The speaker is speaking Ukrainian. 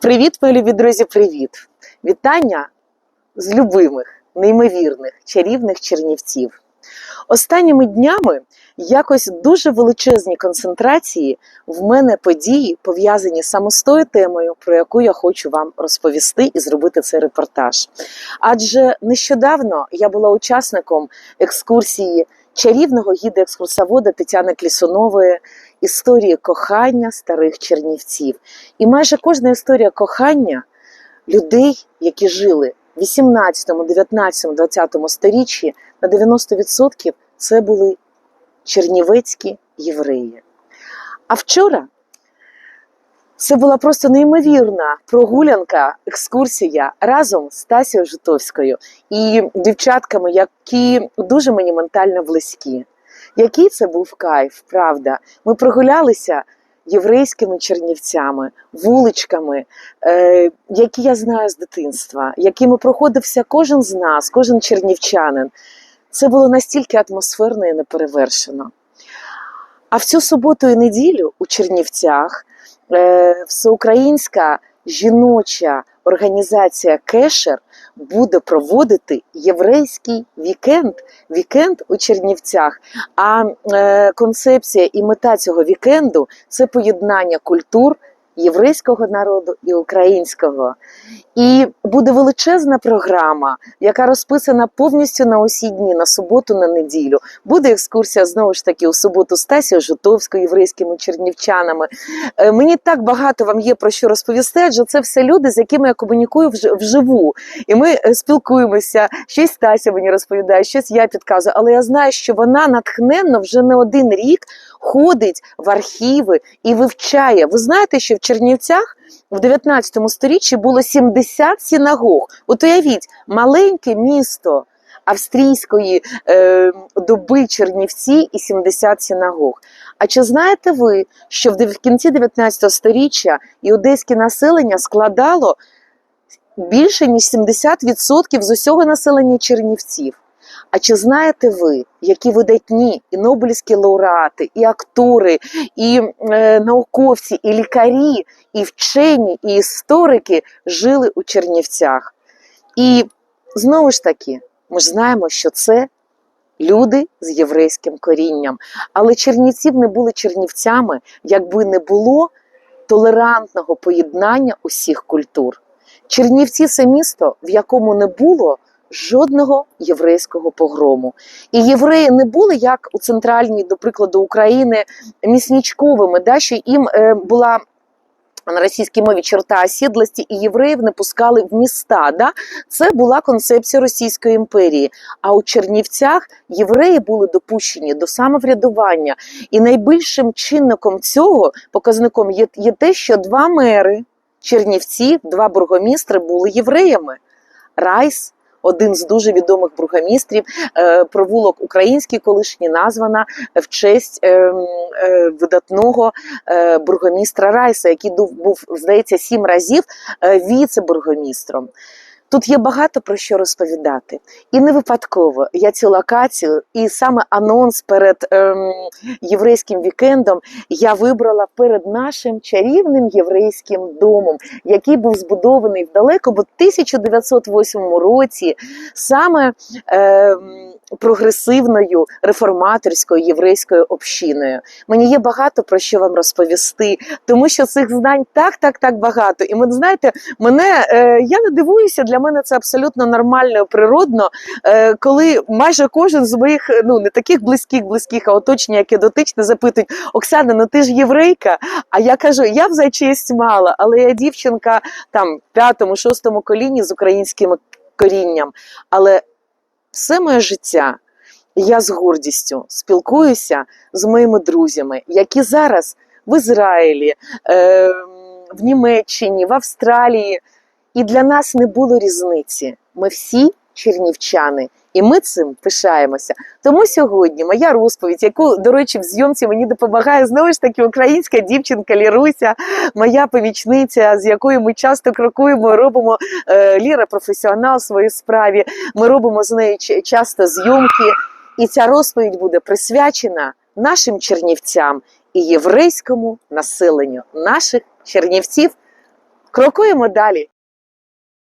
Привіт, мої любі друзі, привіт! Вітання з любимих, неймовірних, чарівних чернівців. Останніми днями якось дуже величезні концентрації в мене події пов'язані саме з тою темою, про яку я хочу вам розповісти і зробити цей репортаж. Адже нещодавно я була учасником екскурсії чарівного гіда екскурсовода Тетяни Клісунової історії кохання старих чернівців. І майже кожна історія кохання людей, які жили в 18, 19, 20 сторіччі, на 90% це були чернівецькі євреї. А вчора це була просто неймовірна прогулянка, екскурсія разом з Тасією Житовською і дівчатками, які дуже мені ментально близькі. Який це був кайф, правда? Ми прогулялися єврейськими чернівцями, вуличками, е, які я знаю з дитинства, якими проходився кожен з нас, кожен чернівчанин. Це було настільки атмосферно і неперевершено. А в цю суботу і неділю у Чернівцях е, всеукраїнська жіноча організація Кешер буде проводити єврейський вікенд. Вікенд у Чернівцях. А е, концепція і мета цього вікенду це поєднання культур єврейського народу і українського. І буде величезна програма, яка розписана повністю на усі дні, на суботу, на неділю. Буде екскурсія знову ж таки у суботу з Тасією єврейськими чернівчанами. Е, Мені так багато вам є про що розповісти, адже це все люди, з якими я комунікую вж- вживу. І ми е, спілкуємося. Щось Тася мені розповідає, щось я підказую. Але я знаю, що вона натхненно вже не один рік ходить в архіви і вивчає. Ви знаєте, що в Чернівцях в 19 сторіччі було 70 синагог. От уявіть, маленьке місто австрійської е, доби Чернівці і 70 синагог. А чи знаєте ви, що в кінці 19 сторіччя іудейське населення складало більше ніж 70% з усього населення Чернівців? А чи знаєте ви, які видатні і Нобелівські лауреати, і актори, і е, науковці, і лікарі, і вчені, і історики жили у Чернівцях? І знову ж таки, ми ж знаємо, що це люди з єврейським корінням. Але Чернівців не були чернівцями, якби не було толерантного поєднання усіх культур. Чернівці це місто, в якому не було жодного єврейського погрому. І євреї не були як у центральній, до прикладу, України міснічковими, да, що їм е, була. На російській мові черта осідлості і євреїв не пускали в міста. Да? Це була концепція Російської імперії. А у Чернівцях євреї були допущені до самоврядування. І найбільшим чинником цього показником є, є те, що два мери Чернівців, два бургомістри були євреями. Райс, один з дуже відомих бургомістрів, е, провулок український колишній названа в честь е, е, видатного е, бургомістра Райса, який був, здається, сім разів віце-бургомістром. Тут є багато про що розповідати. І не випадково я цю локацію і саме анонс перед ем, єврейським вікендом я вибрала перед нашим чарівним єврейським домом, який був збудований в далекому 1908 році, саме ем, прогресивною реформаторською єврейською общиною. Мені є багато про що вам розповісти, тому що цих знань так, так, так багато. І ви знаєте, мене е, я не дивуюся, для мене це абсолютно нормально, природно, е, коли майже кожен з моїх ну не таких близьких, близьких, а оточення, яке дотичне, запитують: Оксана, ну ти ж єврейка? А я кажу, я в за честь мала, але я дівчинка там п'ятому, шостому коліні з українським корінням. Але все моє життя я з гордістю спілкуюся з моїми друзями, які зараз в Ізраїлі, е, в Німеччині, в Австралії. І для нас не було різниці. Ми всі чернівчани, і ми цим пишаємося. Тому сьогодні моя розповідь, яку, до речі, в зйомці мені допомагає знову ж таки українська дівчинка Ліруся, моя помічниця, з якою ми часто крокуємо, робимо е, Ліра професіонал в своїй справі. Ми робимо з нею часто зйомки. І ця розповідь буде присвячена нашим чернівцям і єврейському населенню наших чернівців. Крокуємо далі.